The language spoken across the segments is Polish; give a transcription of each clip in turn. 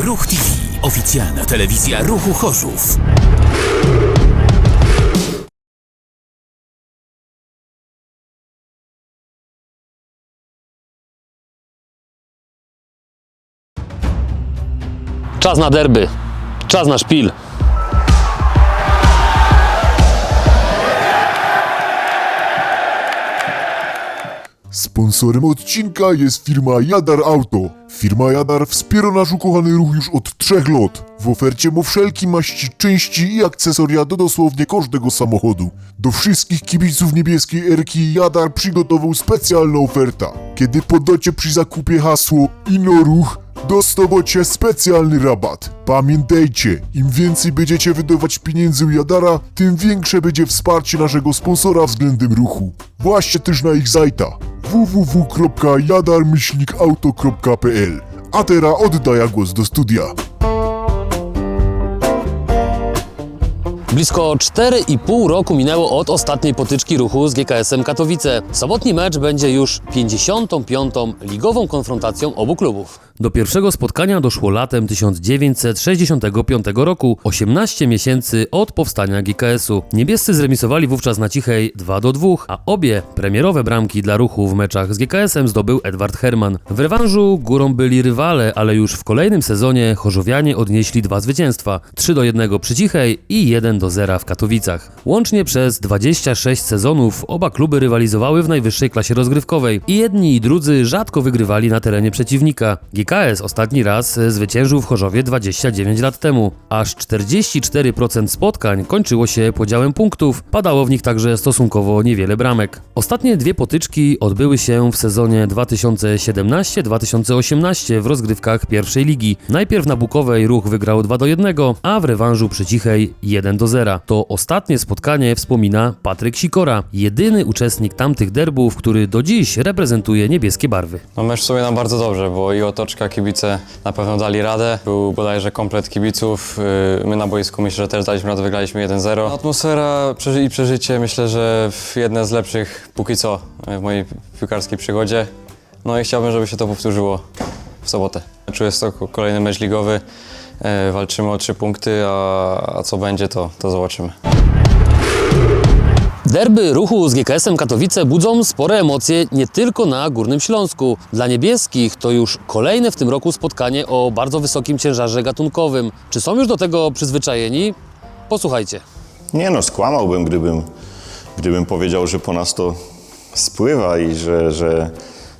Ruch TV. Oficjalna telewizja Ruchu Chorzów. Czas na derby. Czas na szpil. Sponsorem odcinka jest firma Jadar Auto. Firma Jadar wspiera nasz ukochany ruch już od trzech lat. W ofercie ma wszelkie maści, części i akcesoria do dosłownie każdego samochodu. Do wszystkich kibiców niebieskiej Erki Jadar przygotował specjalną ofertę. Kiedy podacie przy zakupie hasło INORUCH, dostawacie specjalny rabat. Pamiętajcie, im więcej będziecie wydawać pieniędzy u Jadara, tym większe będzie wsparcie naszego sponsora względem ruchu. Właśnie też na ich zajta www.jadar-auto.pl A teraz oddaję głos do studia. Blisko 4,5 roku minęło od ostatniej potyczki ruchu z GKS-em Katowice. Sobotni mecz będzie już 55. ligową konfrontacją obu klubów. Do pierwszego spotkania doszło latem 1965 roku, 18 miesięcy od powstania GKS-u. Niebiescy zremisowali wówczas na cichej 2 do 2, a obie premierowe bramki dla ruchu w meczach z GKS-em zdobył Edward Herman. W rewanżu górą byli rywale, ale już w kolejnym sezonie Chorzowianie odnieśli dwa zwycięstwa: 3 do 1 przy cichej i 1 do 0 w Katowicach. Łącznie przez 26 sezonów oba kluby rywalizowały w najwyższej klasie rozgrywkowej i jedni i drudzy rzadko wygrywali na terenie przeciwnika. GKS ostatni raz zwyciężył w Chorzowie 29 lat temu. Aż 44% spotkań kończyło się podziałem punktów, padało w nich także stosunkowo niewiele bramek. Ostatnie dwie potyczki odbyły się w sezonie 2017-2018 w rozgrywkach pierwszej ligi. Najpierw na Bukowej ruch wygrał 2 do 1, a w rewanżu przy cichej 1 do 0. To ostatnie spotkanie wspomina Patryk Sikora, jedyny uczestnik tamtych derbów, który do dziś reprezentuje niebieskie barwy. No mecz w sumie nam bardzo dobrze, bo i otoczka, kibice na pewno dali radę. Był bodajże komplet kibiców. Yy, My na boisku myślę, że też daliśmy radę, wygraliśmy 1-0. Atmosfera i przeżycie myślę, że jedne z lepszych póki co w mojej piłkarskiej przygodzie. No i chciałbym, żeby się to powtórzyło w sobotę. Czuję to ko- kolejny mecz ligowy. Yy, Walczymy o trzy punkty, a, a co będzie, to, to zobaczymy. Derby ruchu z GKS-em Katowice budzą spore emocje nie tylko na Górnym Śląsku. Dla niebieskich to już kolejne w tym roku spotkanie o bardzo wysokim ciężarze gatunkowym. Czy są już do tego przyzwyczajeni? Posłuchajcie. Nie no, skłamałbym, gdybym, gdybym powiedział, że po nas to spływa i że, że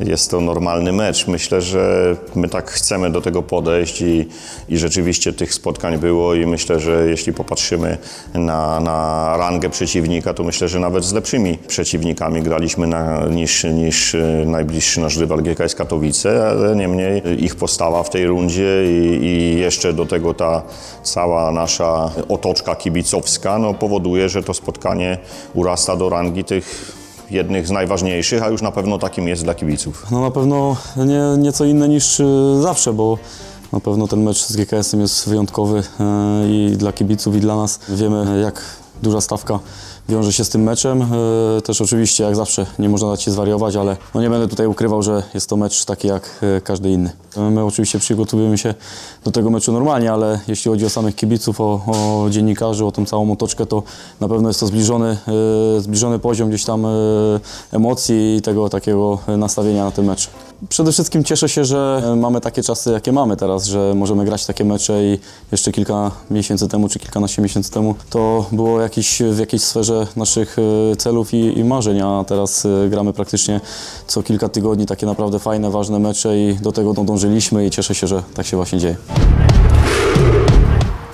jest to normalny mecz. Myślę, że my tak chcemy do tego podejść i, i rzeczywiście tych spotkań było i myślę, że jeśli popatrzymy na, na rangę przeciwnika, to myślę, że nawet z lepszymi przeciwnikami graliśmy na, niż, niż e, najbliższy nasz rywal GKS Katowice, ale niemniej ich postawa w tej rundzie i, i jeszcze do tego ta cała nasza otoczka kibicowska no, powoduje, że to spotkanie urasta do rangi tych jednych z najważniejszych, a już na pewno takim jest dla kibiców. No na pewno nie, nieco inne niż y, zawsze, bo na pewno ten mecz z GKS-em jest wyjątkowy y, i dla kibiców, i dla nas. Wiemy, jak duża stawka wiąże się z tym meczem. Y, Też oczywiście, jak zawsze, nie można dać się zwariować, ale no nie będę tutaj ukrywał, że jest to mecz taki jak y, każdy inny. My oczywiście przygotowujemy się do tego meczu normalnie, ale jeśli chodzi o samych kibiców, o, o dziennikarzy, o tą całą otoczkę, to na pewno jest to zbliżony, y, zbliżony poziom gdzieś tam emocji i tego takiego nastawienia na ten mecz. Przede wszystkim cieszę się, że mamy takie czasy, jakie mamy teraz, że możemy grać takie mecze i jeszcze kilka miesięcy temu, czy kilkanaście miesięcy temu to było jakiś, w jakiejś sferze naszych e, celów i, i marzeń, a teraz e, gramy praktycznie co kilka tygodni takie naprawdę fajne, ważne mecze i do tego dążyliśmy i cieszę się, że tak się właśnie dzieje.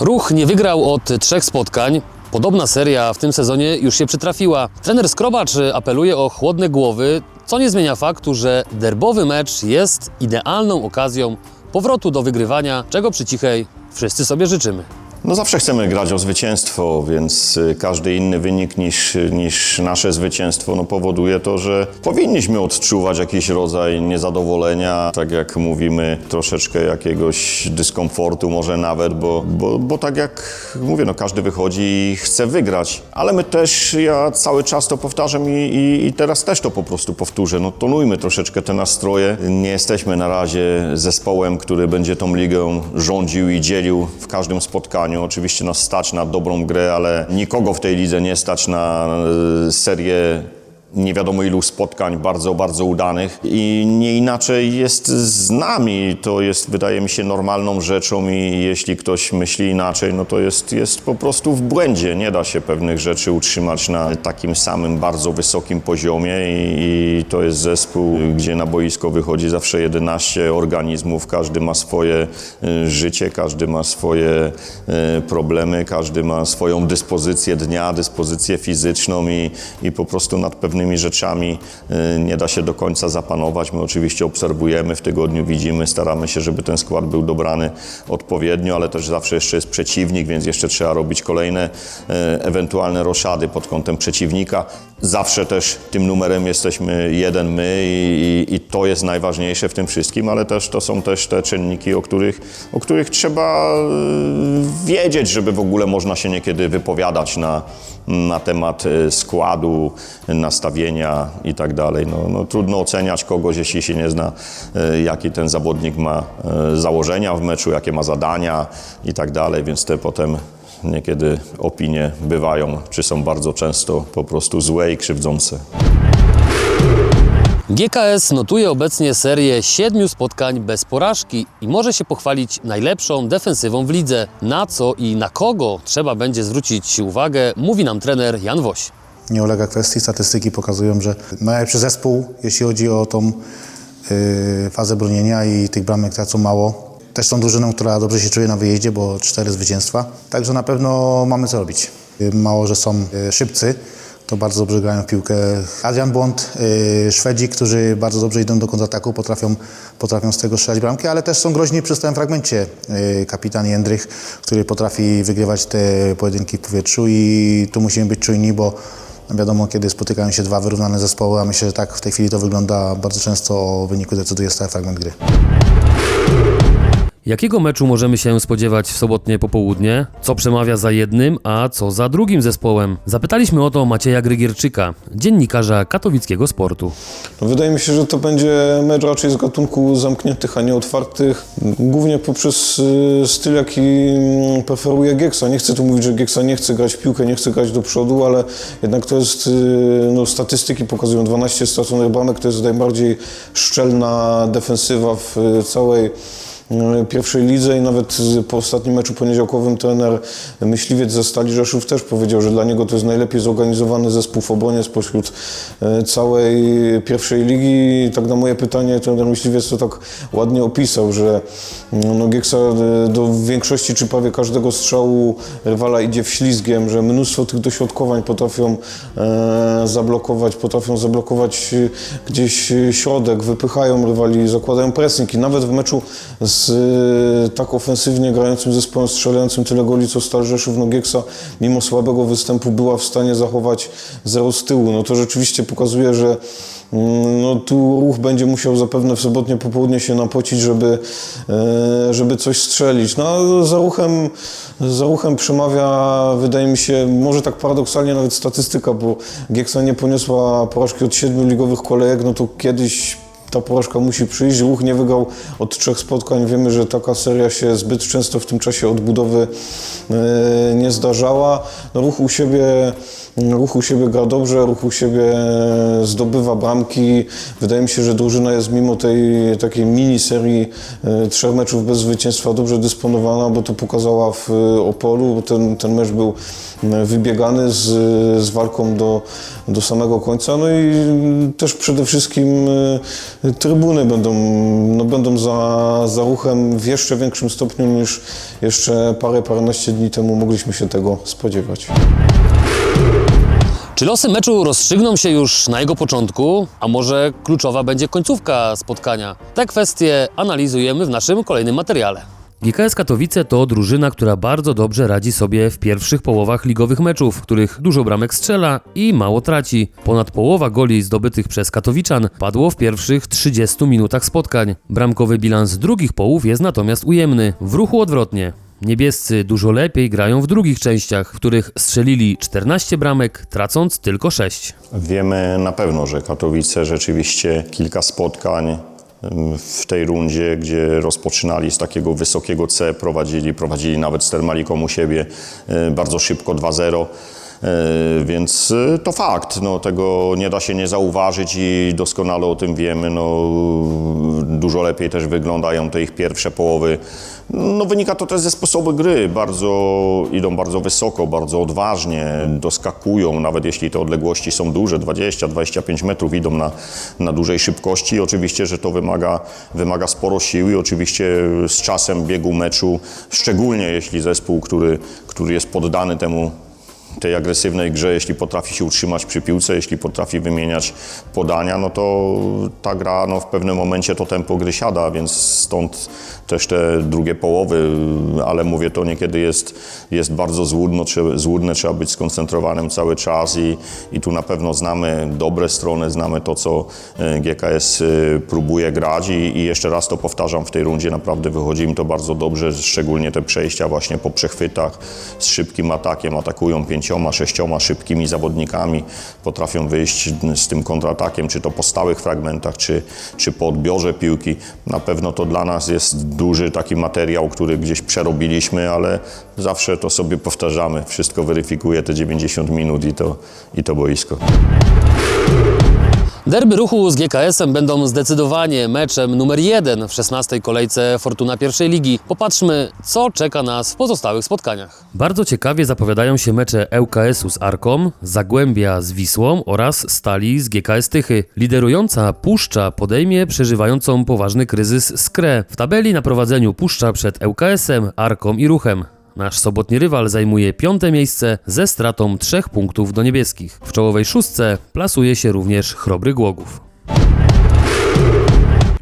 Ruch nie wygrał od trzech spotkań. Podobna seria w tym sezonie już się przytrafiła. Trener Skrobacz apeluje o chłodne głowy, co nie zmienia faktu, że derbowy mecz jest idealną okazją powrotu do wygrywania, czego przy cichej wszyscy sobie życzymy. No zawsze chcemy grać o zwycięstwo, więc y, każdy inny wynik niż, niż nasze zwycięstwo no, powoduje to, że powinniśmy odczuwać jakiś rodzaj niezadowolenia, tak jak mówimy, troszeczkę jakiegoś dyskomfortu może nawet, bo, bo, bo tak jak mówię, no każdy wychodzi i chce wygrać, ale my też, ja cały czas to powtarzam i, i, i teraz też to po prostu powtórzę, no tonujmy troszeczkę te nastroje. Nie jesteśmy na razie zespołem, który będzie tą ligę rządził i dzielił w każdym spotkaniu. Oczywiście nas stać na dobrą grę, ale nikogo w tej lidze nie stać na e, serię nie wiadomo ilu spotkań bardzo, bardzo udanych i nie inaczej jest z nami. To jest, wydaje mi się, normalną rzeczą i jeśli ktoś myśli inaczej, no to jest, jest po prostu w błędzie. Nie da się pewnych rzeczy utrzymać na takim samym bardzo wysokim poziomie i, i to jest zespół, gdzie na boisko wychodzi zawsze 11 organizmów, każdy ma swoje y, życie, każdy ma swoje y, problemy, każdy ma swoją dyspozycję dnia, dyspozycję fizyczną i, i po prostu nad pewnymi rzeczami y, nie da się do końca zapanować. My oczywiście obserwujemy, w tygodniu widzimy, staramy się, żeby ten skład był dobrany odpowiednio, ale też zawsze jeszcze jest przeciwnik, więc jeszcze trzeba robić kolejne y, ewentualne roszady pod kątem przeciwnika. Zawsze też tym numerem jesteśmy jeden my i, i, i to jest najważniejsze w tym wszystkim, ale też to są też te czynniki, o których, o których trzeba y, wiedzieć, żeby w ogóle można się niekiedy wypowiadać na, na temat y, składu, nastawienia i tak. No, no, trudno oceniać kogoś, jeśli się nie zna, y, jaki ten zawodnik ma y, założenia w meczu, jakie ma zadania i tak więc te potem niekiedy opinie bywają, czy są bardzo często po prostu złe i krzywdzące. GKS notuje obecnie serię siedmiu spotkań bez porażki i może się pochwalić najlepszą defensywą w lidze. Na co i na kogo trzeba będzie zwrócić uwagę, mówi nam trener Jan Woś. nie ulega kwestii. Statystyki pokazują, że najlepszy zespół, jeśli chodzi o tą y, fazę bronienia i tych bramek tracą mało. Też są drużyną, która dobrze się czuje na wyjeździe, bo cztery zwycięstwa. Także na pewno mamy co robić. Y, Mało, że są y, szybcy, to bardzo dobrze grają w piłkę. Adrian Błąd, y, Szwedzi, którzy bardzo dobrze idą do kontrataku, potrafią, potrafią z tego strzelać bramki, ale też są groźni przy stałym fragmencie. Y, Kapitan Jędrych, który potrafi wygrywać te pojedynki w powietrzu i tu musimy być czujni, bo Wiadomo, kiedy spotykają się dwa wyrównane zespoły, a myślę, że tak w tej chwili to wygląda bardzo często o wyniku decyduje stały fragment gry. Jakiego meczu możemy się spodziewać w sobotnie popołudnie? Co przemawia za jednym, a co za drugim zespołem? Zapytaliśmy o to Macieja Grygierczyka, dziennikarza katowickiego sportu. No, wydaje mi się, że to będzie mecz raczej z gatunku zamkniętych, a nie otwartych. Głównie poprzez y, styl, jaki mm, preferuje Gieksa. Nie chcę tu mówić, że Gieksa nie chce grać w piłkę, nie chce grać do przodu, ale jednak to jest, y, no, statystyki pokazują 12 straconych bramek, to jest najbardziej szczelna defensywa w y, całej pierwszej lidze i nawet po ostatnim meczu poniedziałkowym trener Myśliwiec ze Stali Rzeszów też powiedział, że dla niego to jest najlepiej zorganizowany zespół w obronie spośród y, całej pierwszej ligi. I tak na moje pytanie trener Myśliwiec to tak ładnie opisał, że no, no Gieksa y, do większości czy prawie każdego strzału rywala idzie wślizgiem, że mnóstwo tych dośrodkowań potrafią e, zablokować, potrafią zablokować gdzieś środek, wypychają rywali, zakładają pressing i nawet w meczu z y, tak ofensywnie grającym zespołem strzelającym tyle goli co Stal Rzeszów, no Gieksa mimo słabego występu była w stanie zachować zero z tyłu. No to rzeczywiście pokazuje, że mm, no tu ruch będzie musiał zapewne w sobotnie popołudnie się napocić, żeby, e, żeby coś strzelić. No za ruchem, za ruchem przemawia, wydaje mi się, może tak paradoksalnie nawet statystyka, bo Gieksa nie poniosła porażki od siedmiu ligowych kolejek, no to kiedyś ta porażka musi przyjść. Ruch nie wygrał od trzech spotkań. Wiemy, że taka seria się zbyt często w tym czasie odbudowy e, nie zdarzała. No, ruch u siebie Ruch u siebie gra dobrze, ruch u siebie zdobywa bramki. Wydaje mi się, że drużyna jest mimo tej takiej mini serii e, trzech meczów bez zwycięstwa dobrze dysponowana, bo to pokazała w e, Opolu. Ten, ten mecz był e, wybiegany z, z walką do, do samego końca. No i też przede wszystkim e, trybuny będą, no będą za, za ruchem w jeszcze większym stopniu niż jeszcze parę, paręnaście dni temu mogliśmy się tego spodziewać. Czy losy meczu rozstrzygną się już na jego początku, a może kluczowa będzie końcówka spotkania? Te kwestie analizujemy w naszym kolejnym materiale. GKS Katowice to drużyna, która bardzo dobrze radzi sobie w pierwszych połowach ligowych meczów, w których dużo bramek strzela i mało traci. Ponad połowa goli zdobytych przez Katowiczan padło w pierwszych 30 minutach spotkań. Bramkowy bilans drugich połów jest natomiast ujemny, w ruchu odwrotnie. Niebiescy dużo lepiej grają w drugich częściach, w których strzelili 14 bramek, tracąc tylko 6. Wiemy na pewno, że Katowice rzeczywiście kilka spotkań w tej rundzie, gdzie rozpoczynali z takiego wysokiego C, prowadzili, prowadzili nawet z Termaliką u siebie e, bardzo szybko 2-0. E, Więc e, to fakt, no, tego nie da się nie zauważyć i doskonale o tym wiemy. No, dużo lepiej też wyglądają te ich pierwsze połowy. No, wynika to też ze sposobu gry. Bardzo, idą bardzo wysoko, bardzo odważnie, doskakują, nawet jeśli te odległości są duże, 20-25 metrów, idą na, na dużej szybkości. Oczywiście, że to wymaga, wymaga sporo sił i oczywiście z czasem biegu meczu, szczególnie jeśli zespół, który, który jest poddany temu tej agresywnej grze, jeśli potrafi się utrzymać przy piłce, jeśli potrafi wymieniać podania, no to ta gra no, w pewnym momencie to tempo gry siada, więc stąd też te drugie połowy, ale mówię, to niekiedy jest, jest bardzo złudno, trzeba, złudne, trzeba być skoncentrowanym cały czas i, i tu na pewno znamy dobre strony, znamy to, co e, GKS e, próbuje grać i, i jeszcze raz to powtarzam, w tej rundzie naprawdę wychodzi im to bardzo dobrze, szczególnie te przejścia właśnie po przechwytach z szybkim atakiem, atakują pięcioma, sześcioma szybkimi zawodnikami, potrafią wyjść z tym kontratakiem, czy to po stałych fragmentach, czy, czy po odbiorze piłki. Na pewno to dla nas jest duży taki materiał, który gdzieś przerobiliśmy, ale zawsze to sobie powtarzamy. Wszystko weryfikuje te 90 minut i to, i to boisko. Derby ruchu z GKS-em będą zdecydowanie meczem numer jeden w 16. kolejce Fortuna pierwszej ligi. Popatrzmy, co czeka nas w pozostałych spotkaniach. Bardzo ciekawie zapowiadają się mecze ŁKS-u z Arką, Zagłębia z Wisłą oraz Stali z GKS Tychy. Liderująca Puszcza podejmie przeżywającą poważny kryzys Skrę. W tabeli na prowadzeniu Puszcza przed ŁKS-em, Arką i Ruchem. Nasz sobotni rywal zajmuje piąte miejsce ze stratą trzech punktów do niebieskich. W czołowej szóstce plasuje się również Chrobry Głogów.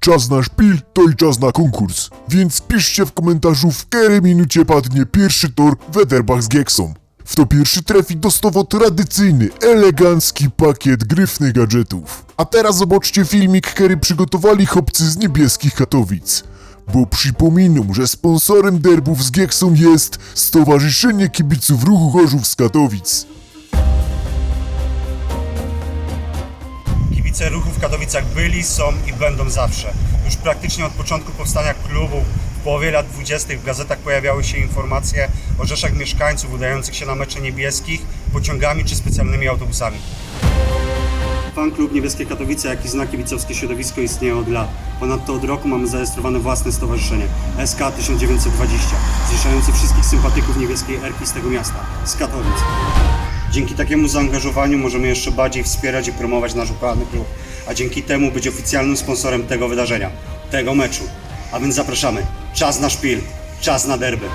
Czas na szpil to i czas na konkurs. Więc piszcie w komentarzu, w której minucie padnie pierwszy tor Wederbach z Geksą. W to pierwszy trafi dostawo tradycyjny, elegancki pakiet gryfnych gadżetów. A teraz zobaczcie filmik, który przygotowali chłopcy z niebieskich Katowic. Bo przypominam, że sponsorem derbów z Gieksą jest Stowarzyszenie Kibiców Ruchu Chorzów z Katowic. Kibice ruchu w Katowicach byli, są i będą zawsze. Już praktycznie od początku powstania klubu, w połowie lat 20. w gazetach pojawiały się informacje o rzeszach mieszkańców udających się na mecze niebieskich pociągami czy specjalnymi autobusami. Fan Klub Niebieskie Katowice, jak i znak kibicowskie środowisko istnieje od lat. Ponadto od roku mamy zarejestrowane własne stowarzyszenie SK 1920, zrzeszające wszystkich sympatyków niebieskiej erki z tego miasta, z Katowic. Dzięki takiemu zaangażowaniu możemy jeszcze bardziej wspierać i promować nasz ukochany klub, a dzięki temu być oficjalnym sponsorem tego wydarzenia, tego meczu. A więc zapraszamy. Czas na szpil, czas na derby.